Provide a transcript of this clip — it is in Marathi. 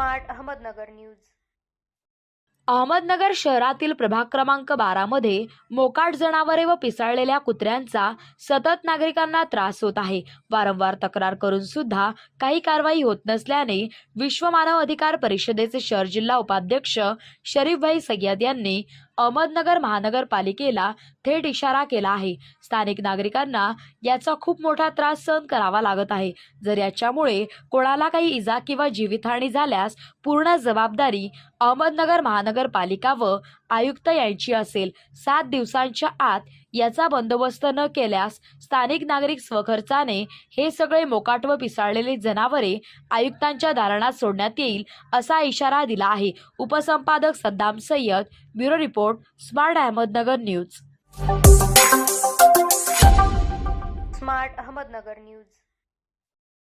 Smart Ahmednagar news. अहमदनगर शहरातील प्रभाग क्रमांक बारा मध्ये मोकाट जनावरे व पिसाळलेल्या कुत्र्यांचा सतत नागरिकांना त्रास होत आहे. वारंवार तक्रार करून सुद्धा काही कारवाई होत नसल्याने विश्व मानव अधिकार परिषदेचे शहर जिल्हा उपाध्यक्ष शरीफभाई सय्यद यांनी अहमदनगर महानगरपालिकेला थेट इशारा केला आहे. स्थानिक नागरिकांना याचा खूप मोठा त्रास सहन करावा लागत आहे. जर याच्यामुळे कोणाला काही इजा किंवा जीवितहानी झाल्यास पूर्ण जबाबदारी अहमदनगर महानगरपालिका व आयुक्त यांची असेल सात दिवसांच्या आत याचा बंदोबस्त न केल्यास स्थानिक नागरिक स्वखर्चाने हे सगळे मोकाट व पिसाळलेले जनावरे आयुक्तांच्या दालनात सोडण्यात येईल असा इशारा दिला आहे. उपसंपादक Saddam Sayyed bureau report smart Ahmednagar news. Smart Ahmednagar news.